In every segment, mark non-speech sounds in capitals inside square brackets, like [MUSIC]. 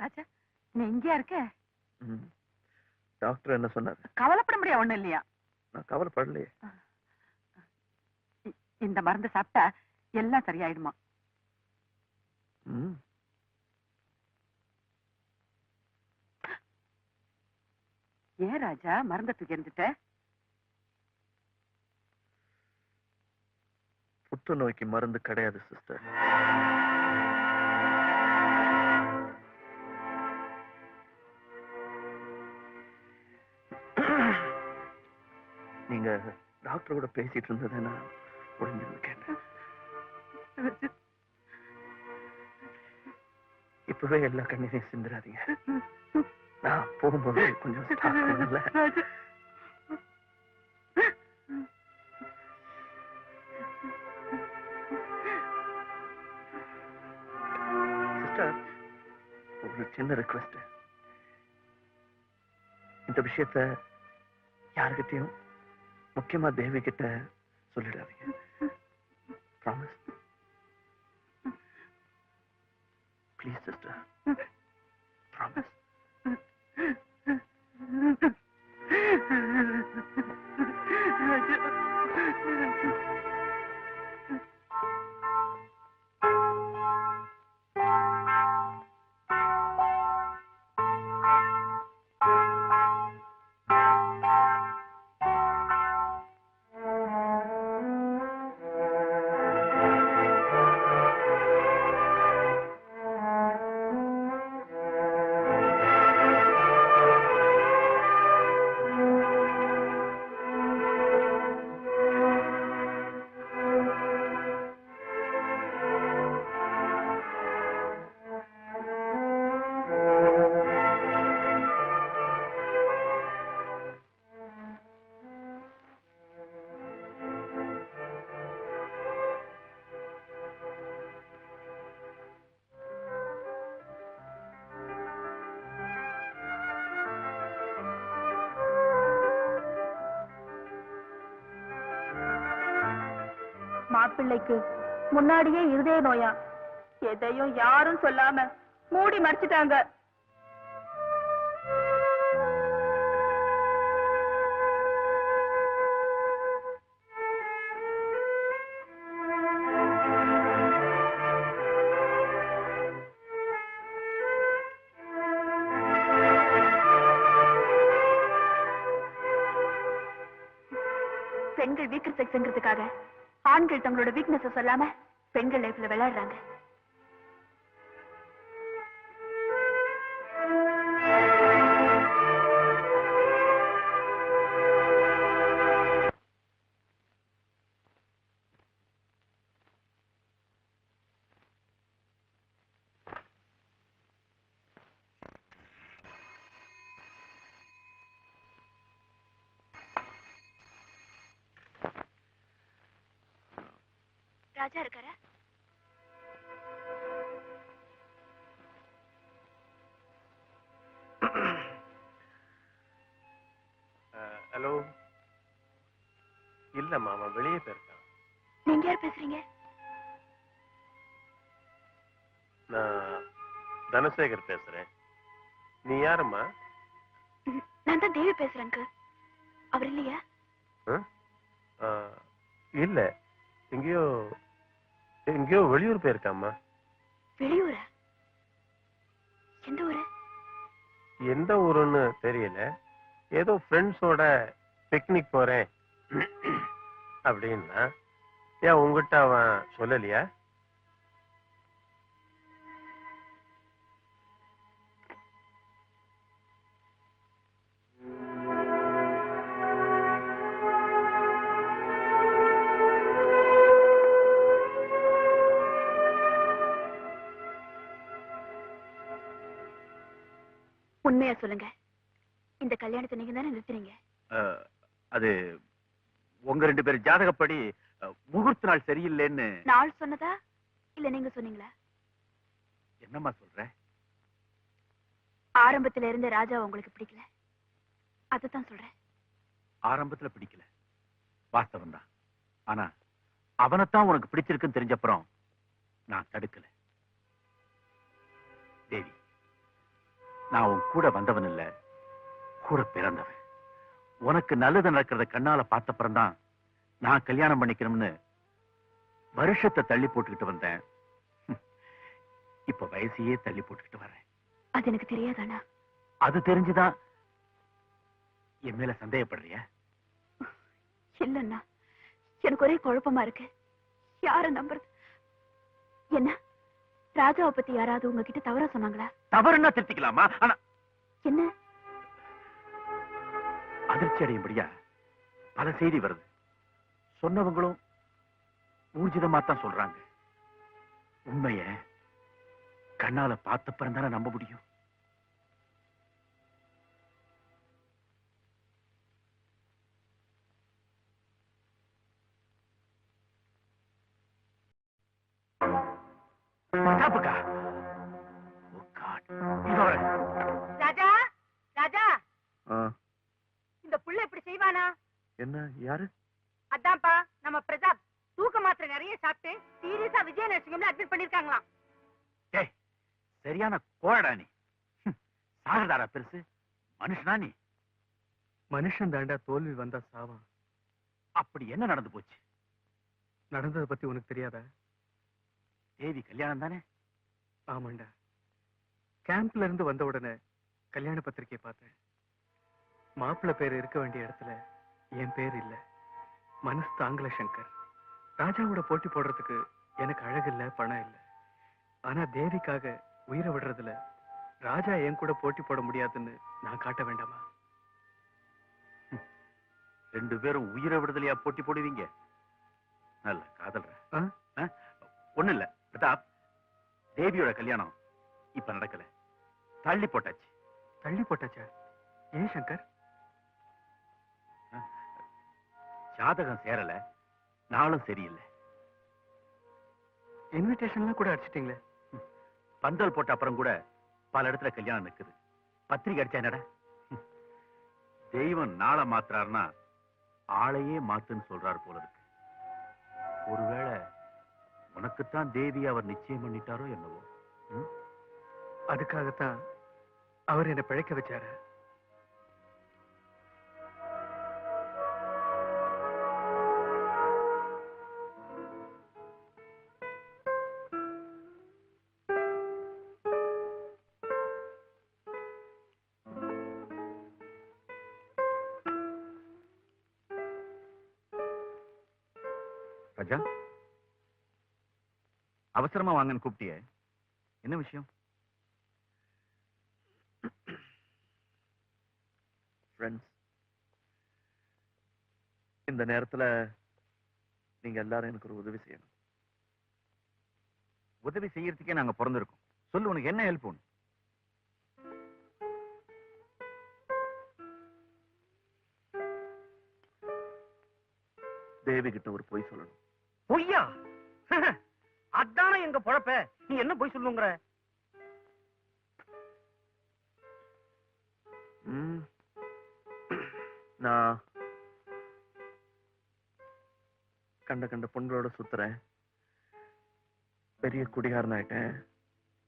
ராஜா நீ இங்கேயா இருக்க. டாக்டர் என்ன சொன்னாரு? கவலைப்பட முடியாது ஒண்ணும் இல்லையா? நான் கவலைப்படலையே. இந்த மருந்து சாப்பிட்டா எல்லாம் சரியாயிடுமா. ஏன் ராஜா மருந்த தூக்கி எறிஞ்சிட்ட? புற்றுநோய்க்கு மருந்து கிடையாது சிஸ்டர். நீங்க டாக்டரோட பேசிட்டு இருந்ததை நான் ஒளிஞ்சிருந்து கேட்டேன். இப்பவே எல்லா கண்ணீரையும் சிந்துறாதீங்க. நான் போகும்போது கொஞ்சம் ஒரு சின்ன ரிக்வெஸ்ட் இந்த விஷயத்த யாருக்கிட்டையும் முக்கியமா தேவி கிட்ட சொல்லிடாதீங்க ப்ராமிஸ் ப்ளீஸ் சிஸ்டர் மாப்பிள்ளைக்கு முன்னாடியே இருதய நோயா. எதையும் யாரும் சொல்லாம மூடி மறைச்சிட்டாங்க பெண்கள் வீக்கர் செக்ஸ்ங்கிறதுக்காக ஆண்கள் தங்களோட வீக்னஸ் சொல்லாம பெண்கள் லைஃப்ல விளையாடுறாங்க. ராஜா இருக்காரா? ஹலோ. இல்லம்மா அவன் வெளியே போயிருக்கான். நீங்க யார் பேசுறீங்க? நான் தனசேகர் பேசுறேன். நீ யாரும்மா? நான் தான் தேவி பேசுறேங்க அவர் இல்லையா? இல்ல. எங்கேயோ எங்கேயோ வெளியூர் போயிருக்காம்மா. வெளியூரா? எந்த ஊரு? எந்த ஊருன்னு தெரியல. ஏதோ ஃப்ரெண்ட்ஸோட பிக்னிக் போறேன். [CLEARS THROAT] அப்படின்னா ஏன் உங்ககிட்ட அவன் சொல்லலையா? உண்மையா சொல்லுங்க. இந்த கல்யாணத்தை நீங்க தானே நிறுத்துறீங்க? அது உங்க ரெண்டு பேர் ஜாதகப்படி முகூர்த்த நாள் சரியில்லைன்னு. நாள் சொன்னதா? இல்ல நீங்க சொன்னீங்களா? என்னம்மா சொல்ற? ஆரம்பத்துல இருந்த ராஜா உங்களுக்கு பிடிக்கல? அதுதான் சொல்றேன். ஆரம்பத்துல பிடிக்கல. வாஸ்தவம் தான் ஆனா அவனைத்தான் உனக்கு பிடிச்சிருக்குன்னு தெரிஞ்சப்புறம் நான் தடுக்கல. நான் உன் கூட வந்தவன் இல்ல கூட பிறந்தவன். உனக்கு நல்லது நடக்கிறத கண்ணால பார்த்தப்புறம் தான் நான் கல்யாணம் பண்ணிக்கணும்னு வருஷத்தை தள்ளி போட்டுக்கிட்டு வந்தேன். இப்ப வயசையே தள்ளி போட்டுக்கிட்டு வரேன். அது எனக்கு தெரியாதானா அது தெரிஞ்சுதான் என் மேல சந்தேகப்படுறிய? இல்லண்ணா எனக்கு ஒரே குழப்பமா இருக்கு. யார நம்புறது? என்ன? ராஜாவை பத்தி யாராவது உங்ககிட்ட தவறா சொன்னாங்களா? தவறுன்னா திருத்திக்கலாமா? ஆனா என்ன? அதிர்ச்சி அடையும்படியா பல செய்தி வருது. சொன்னவங்களும் ஊர்ஜிதமா தான் சொல்றாங்க. உண்மைய கண்ணால பார்த்தப்பறம் தானே நம்ப முடியும். என்ன யாரு? அதான்ப்பா நம்ம பிரதாப். தூக்க மாத்திரை நிறைய சாப்பிட்டு சீரியஸா விஜய நரசிங்கம்ல அட்மிட் பண்ணிருக்காங்களாம். டேய், சரியான கோழடா நீ. சாகதாரா பெருசு. மனுஷனா நீ. மனுஷன் தாண்டா தோல்வி வந்தா சாவான். அப்படி என்ன நடந்து போச்சு? நடந்ததை பத்தி உனக்கு தெரியாதா? தேவி கல்யாணம் தானே? ஆமாண்டா. கேம்ப்ல இருந்து வந்த உடனே கல்யாண பத்திரிக்கையை பார்த்தேன். மாப்பிள்ளை பேர் இருக்க வேண்டிய இடத்துல என் பேர் இல்ல. மனசு தாங்கல சங்கர். ராஜாவோட போட்டி போடுறதுக்கு எனக்கு அழகு இல்ல பணம் இல்ல. ஆனா தேவிக்காக உயிரை விடுறதுல ராஜா என் கூட போட்டி போட முடியாதுன்னு நான் காட்ட வேண்டாமா? ரெண்டு பேரும் உயிரை விடுதலையா போட்டி போடுவீங்க? நல்ல காதல்ற? ஒண்ணு இல்ல. பிரதாப் தேவியோட கல்யாணம் இப்ப நடக்கல. தள்ளி போட்டாச்சு. தள்ளி போட்டாச்சா? ஏன் சங்கர்? ஜாதகம் சேரல நாளும் சரியில்லை. இன்விடேஷன்லாம் கூட அடிச்சிட்டீங்களே? பந்தல் போட்ட அப்புறம் கூட பல இடத்துல கல்யாணம் நிக்குது. பத்திரிக்கை அடிச்சா என்னடா. தெய்வம் நாளை மாத்துறாருன்னா ஆளையே மாத்துன்னு சொல்றாரு போல இருக்கு. ஒருவேளை உனக்குத்தான் தேவி அவர் நிச்சயம் பண்ணிட்டாரோ என்னவோ? அதுக்காகத்தான் அவர் என்னை பிழைக்க வச்சாரு. ராஜா? அவசரமா வாங்கன்னு கூப்பிட்டியே. என்ன விஷயம்? இந்த நேரத்துல நீங்க எல்லாரும் எனக்கு ஒரு உதவி செய்யணும். உதவி செய்யறதுக்கே நாங்க பிறந்திருக்கோம். சொல்லு உனக்கு என்ன ஹெல்ப் வேணும்? தேவி கிட்ட ஒரு பொய் சொல்லணும். பொய்யா? [LAUGHS] அதானே எங்க பொழப்ப? நீ என்ன பொய் சொல்லுங்கிற. நான் கண்ட கண்ட பொண்களோட சுத்துறேன். பெரிய குடிகாரன் ஆயிட்டேன்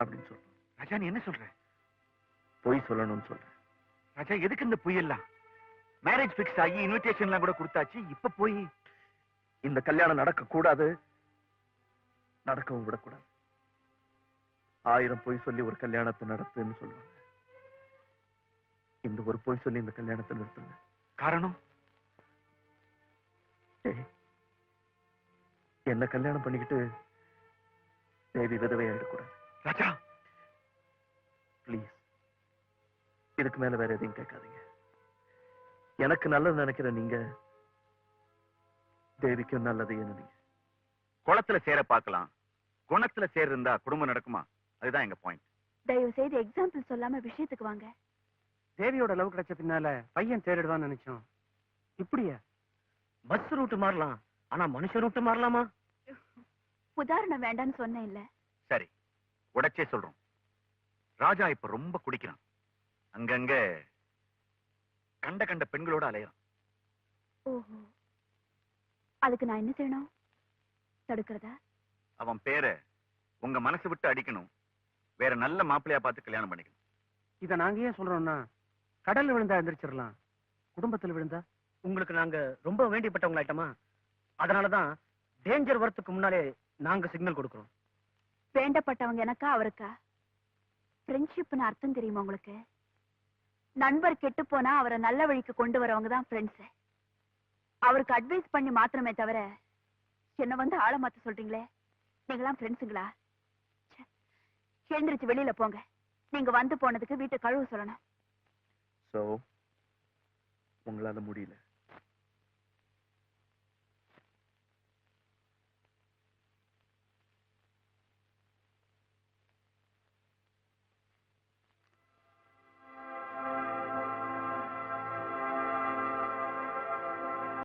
அப்படின்னு சொல்றேன். ராஜா நீ என்ன சொல்ற? பொய் சொல்லணும்னு சொல்றேன். ராஜா எதுக்கு இந்த பொய் எல்லாம்? மேரேஜ் பிக்ஸ் ஆகி இன்விடேஷன் எல்லாம் கூட கொடுத்தாச்சு இப்ப போய்? இந்த கல்யாணம் நடக்க கூடாது நடக்கவும் விடக்கூடாது. ஆயிரம் பொய் சொல்லி ஒரு கல்யாணத்தை நடத்துன்னு சொல்லுவாங்க. இந்த ஒரு பொய் சொல்லி இந்த கல்யாணத்தை நிறுத்துங்க. காரணம்? ஏய், என்ன கல்யாணம் பண்ணிக்கிட்டு தேவி விதவை கூடாது ராஜா! பிளீஸ் இதுக்கு மேல வேற எதையும் கேட்காதீங்க. எனக்கு நல்லது நினைக்கிற நீங்க தேவிக்கும் நல்லது நினைங்க குளத்துல சேர பார்க்கலாம். குணத்துல சேர் இருந்தா குடும்பம் நடக்குமா? அதுதான் எங்க பாயிண்ட் தயவு செய்து எக்ஸாம்பிள் சொல்லாம விஷயத்துக்கு வாங்க. தேவியோட லவ் கிடைச்ச பின்னால பையன் தேடிடுவான்னு நினைச்சோம். இப்படியா? பஸ் ரூட் மாறலாம். ஆனா மனுஷ ரூட் மாறலாமா? உதாரணம் வேண்டாம்னு சொன்னேன் இல்ல. சரி. உடைச்சே சொல்றோம். ராஜா இப்ப ரொம்ப குடிக்கிறான். அங்கங்க கண்ட கண்ட பெண்களோட அலையறான். ஓஹோ. அதுக்கு நான் என்ன செய்யணும்? தடுக்கிறதா? அவன் பேரை உங்க மனசு விட்டு அடிக்கணும். வேற நல்ல மாப்பிள்ளையா பார்த்து கல்யாணம் பண்ணிக்கணும். இத நாங்க ஏன் சொல்றோம்னா கடல்ல விழுந்தா எந்திரிச்சிடலாம். குடும்பத்துல விழுந்தா? உங்களுக்கு நாங்க ரொம்ப வேண்டியப்பட்டவங்க ஆயிட்டோமா அதனாலதான் டேஞ்சர் வரத்துக்கு முன்னாலே நாங்க சிக்னல் கொடுக்கறோம். வேண்டப்பட்டவங்க எனக்கா அவருக்கா? ஃப்ரெண்ட்ஷிப்னு அர்த்தம் தெரியுமா உங்களுக்கு? நண்பர் கெட்டு போனா அவரை நல்ல வழிக்கு கொண்டு வரவங்க தான் ஃப்ரெண்ட்ஸ் அவருக்கு அட்வைஸ் பண்ணி மாத்திரமே தவிர என்ன வந்து ஆள மாத்த சொல்றீங்களே? நீங்களாம் ஃப்ரெண்ட்ஸுங்களா எழுந்திரிச்சு வெளியில போங்க. நீங்க வந்து போனதுக்கு வீட்டை கழுவ சொல்லணும். சோ உங்களால முடியல.